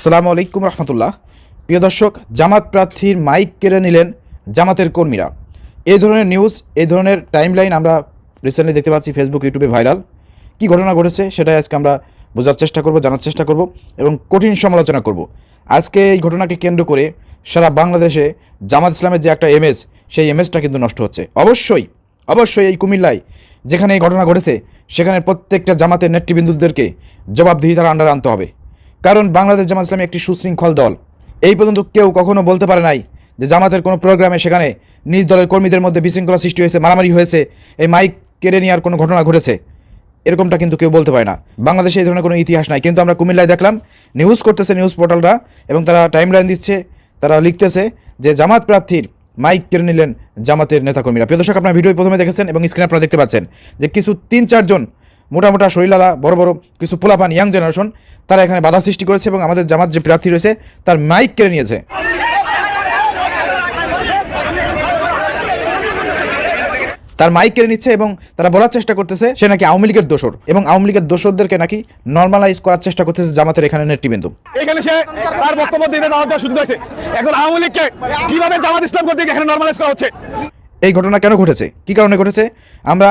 আসসালামু আলাইকুম রহমতুল্লাহ। প্রিয় দর্শক, জামাত প্রার্থীর মাইক কেড়ে নিলেন জামাতের কর্মীরা। এই ধরনের নিউজ এই ধরনের টাইমলাইন আমরা রিসেন্টলি দেখতে পাচ্ছি ফেসবুক ইউটিউবে ভাইরাল কী ঘটনা ঘটেছে সেটাই আজকে আমরা বোঝার চেষ্টা করব, জানার চেষ্টা করব এবং কঠিন সমালোচনা করব। আজকে এই ঘটনাকে কেন্দ্র করে সারা বাংলাদেশে জামাত ইসলামের যে একটা এমএস সেই এমএসটা কিন্তু নষ্ট হচ্ছে। অবশ্যই অবশ্যই এই কুমিল্লায় যেখানে এই ঘটনা ঘটেছে, সেখানে প্রত্যেকটা জামাতের নেতৃবৃন্দুদেরকে জবাবদিহি তারা আন্ডারে আনতে হবে। কারণ বাংলাদেশ জামাত ইসলামী একটি সুশৃঙ্খল দল। এই পর্যন্ত কেউ কখনো বলতে পারে নাই যে জামাতের কোনো প্রোগ্রামে সেখানে নিজ দলের কর্মীদের মধ্যে বিশৃঙ্খলা সৃষ্টি হয়েছে, মারামারি হয়েছে, এই মাইক কেড়ে নেওয়ার কোনো ঘটনা ঘটেছে। এরকমটা কিন্তু কেউ বলতে পারে না। বাংলাদেশে এই ধরনের কোনো ইতিহাস নাই। কিন্তু আমরা কুমিল্লায় দেখলাম নিউজ করতেছে নিউজ পোর্টালরা এবং তারা টাইমলাইন দিচ্ছে, তারা লিখতেছে যে জামাত প্রার্থীর মাইক কেড়ে নিলেন জামাতের নেতাকর্মীরা। প্রিয় দর্শক, আপনার ভিডিও প্রথমে দেখেছেন এবং স্ক্রিনে আপনারা দেখতে পাচ্ছেন যে কিছু তিন চারজন মোটা মোটা শরীরালা বড় বড় কিছু পোলাপান ইয়াং জেনারেশন তারা এখানে বাধা সৃষ্টি করেছে এবং আমাদের জামাত যে প্রার্থী রয়েছে তার মাইক কেড়ে নিয়েছে। তার মাইক কেড়ে নিচ্ছে এবং তারা বলার চেষ্টা করতেছে সে নাকি আওয়ামী লীগের দোসর এবং আওয়ামী লীগের দোসরদেরকে নাকি নর্মালাইজ করার চেষ্টা করতেছে জামাতের এখানে নেতৃবৃন্দ। এখানে সে তার বক্তব্য দিতে দেওয়ার সুযোগ এখন আওয়ামী লীগকে কীভাবে জামাত ইসলাম করতে এখানে নর্মালাইজ করা হচ্ছে? এই ঘটনা কেন ঘটেছে? কি কারণে ঘটেছে? আমরা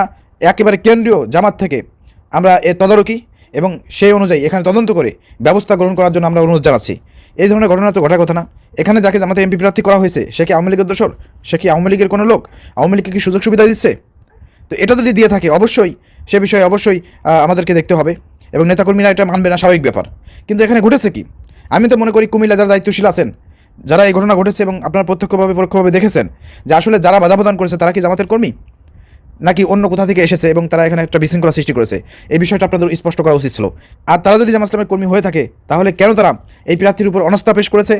একেবারে কেন্দ্রীয় জামাত থেকে আমরা এর তদারকি এবং সেই অনুযায়ী এখানে তদন্ত করে ব্যবস্থা গ্রহণ করার জন্য আমরা অনুরোধ জানাচ্ছি। এই ধরনের ঘটনা তো ঘটার কথা না। এখানে যাকে জামাতে এমপি প্রার্থী করা হয়েছে, সে কি আওয়ামী লীগের দোসর সে কি আওয়ামী লীগের কোনো লোক? আওয়ামী লীগকে কি সুযোগ সুবিধা দিচ্ছে? তো এটা যদি দিয়ে থাকে, অবশ্যই, সে বিষয়ে অবশ্যই আমাদেরকে দেখতে হবে এবং নেতাকর্মীরা এটা মানবে না, স্বাভাবিক ব্যাপার। কিন্তু এখানে ঘটেছে কি? আমি তো মনে করি কুমিল্লা যারা দায়িত্বশীল আছেন, যারা এই ঘটনা ঘটেছে এবং আপনারা প্রত্যক্ষভাবে, পরোক্ষভাবে দেখেছেন যে আসলে যারা বাধা প্রদান করেছে তারা কি জামাতের কর্মী? নাকি অন্য কোথা থেকে এসেছে এবং তারা এখানে একটা বিশৃঙ্খলা সৃষ্টি করেছে? এই বিষয়টা আপনাদের স্পষ্ট করা উচিত ছিল। আর তারা যদি জামাত ইসলামের কর্মী হয়ে থাকে, তাহলে কেন তারা এই প্রার্থীর উপর অনাস্থা পেশ করেছে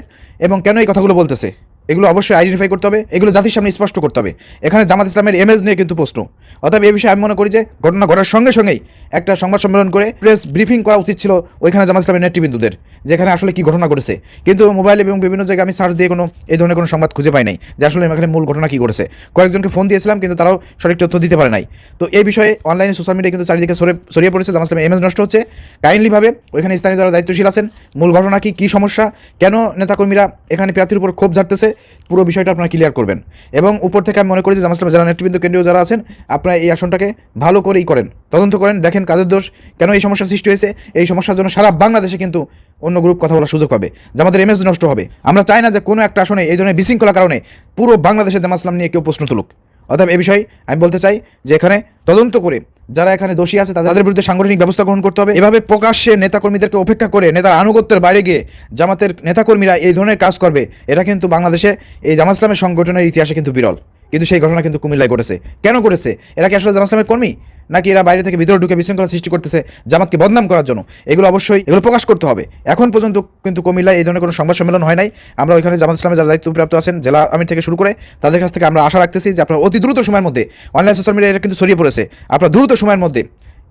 এবং কেন এই কথাগুলো বলতেছে? এগুলো অবশ্যই আইডেন্টিফাই করতে হবে, এগুলো জাতির সামনে স্পষ্ট করতে হবে। এখানে জামাত ইসলামের এমএস নিয়ে কিন্তু প্রশ্ন। অতএব এই বিষয়ে আমি মনে করি যে ঘটনা ঘটার সঙ্গে সঙ্গেই একটা সংবাদ সম্মেলন করে প্রেস ব্রিফিং করা উচিত ছিল ওইখানে জামাত ইসলামের নেতৃবৃন্দদের, যেখানে আসলে কি ঘটনা ঘটেছে। কিন্তু মোবাইল এবং বিভিন্ন জায়গায় আমি সার্চ দিয়ে কোনো, এই ধরনের কোনো সংবাদ খুঁজে পাই নাই যে আসলে এখানে মূল ঘটনা কি ঘটেছে। কয়েকজনকে ফোন দিয়েছিলাম, কিন্তু তারাও সঠিক তথ্য দিতে পারে নাই। তো এই বিষয়ে অনলাইনে সোশ্যাল মিডিয়া কিন্তু চারিদিকে সরে ছড়িয়ে পড়েছে, জামাত ইসলামের এমএস নষ্ট হচ্ছে। কাইন্ডলিভাবে ওইখানে স্থানীয় যারা দায়িত্বশীল আছেন, মূল ঘটনা কি, কী সমস্যা, কেন নেতাকর্মীরা এখানে প্রার্থীর উপর ক্ষোভ ঝাড়তেছে পুরো বিষয়টা আপনারা ক্লিয়ার করবেন। এবং উপর থেকে আমি মনে করি যে জামাত ইসলামের যারা নেতৃবৃন্দ, কেন্দ্রীয় যারা আছেন, আপনারা এই আসনটাকে ভালো করেই করেন। তদন্ত করেন, দেখেন কাদের দোষ, কেন এই সমস্যা সৃষ্টি হয়েছে, এই সমস্যার জন্য সারা বাংলাদেশে কিন্তু অন্য গ্রুপ কথা বলার সুযোগ পাবে। জামাতের এমএস নষ্ট হবে। আমরা চাই না যে কোনো একটা আসনে এই ধরনের বিশৃঙ্খলার কারণে পুরো বাংলাদেশের জামাত ইসলাম নিয়ে কেউ প্রশ্ন তুলুক। অর্থাৎ এ বিষয়ে আমি বলতে চাই যে এখানে তদন্ত করে যারা এখানে দোষী আছে, তাদের বিরুদ্ধে সাংগঠনিক ব্যবস্থা গ্রহণ করতে হবে। এভাবে প্রকাশ্যে নেতাকর্মীদেরকে অপেক্ষা করে নেতার আনুগত্যের বাইরে গিয়ে জামাতের নেতাকর্মীরা এই ধরনের কাজ করবে, এটা কিন্তু বাংলাদেশে এই জামাত ইসলামের সংগঠনের ইতিহাসে কিন্তু বিরল। কিন্তু সেই ঘটনা কিন্তু কুমিল্লায় ঘটেছে। কেন ঘটেছে? এরা কি আসলে জামাত ইসলামের কর্মী? নাকি এরা বাইরে থেকে ভিতরে ঢুকে বিশৃঙ্খলা সৃষ্টি করতেছে জামাতকে বদনাম করার জন্য? এগুলো অবশ্যই এগুলো প্রকাশ করতে হবে। এখন পর্যন্ত কিন্তু কুমিল্লায় এই ধরনের কোনো সংবাদ সম্মেলন হয় নাই। আমরা ওইখানে জামাত ইসলামের যারা দায়িত্বপ্রাপ্ত আছেন, জেলা আমির থেকে শুরু করে তাদের কাছ থেকে আমরা আশা রাখতেছি যে আপনারা অতি দ্রুত সময়ের মধ্যে, অনলাইন সোশ্যাল মিডিয়া এটা কিন্তু ছড়িয়ে পড়েছে। আপনারা দ্রুত সময়ের মধ্যে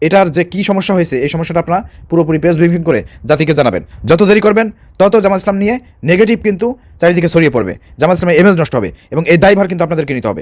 এটার যে কী সমস্যা হয়েছে, এই সমস্যাটা আপনারা পুরোপুরি প্রেস ব্রিফিং করে জাতিকে জানাবেন। যত দেরি করবেন, তত জামাত ইসলাম নিয়ে নেগেটিভ কিন্তু চারিদিকে ছড়িয়ে পড়বে। জামাত ইসলামের এমএস নষ্ট হবে এবং এই দায়ভার কিন্তু আপনাদেরকে নিতে হবে।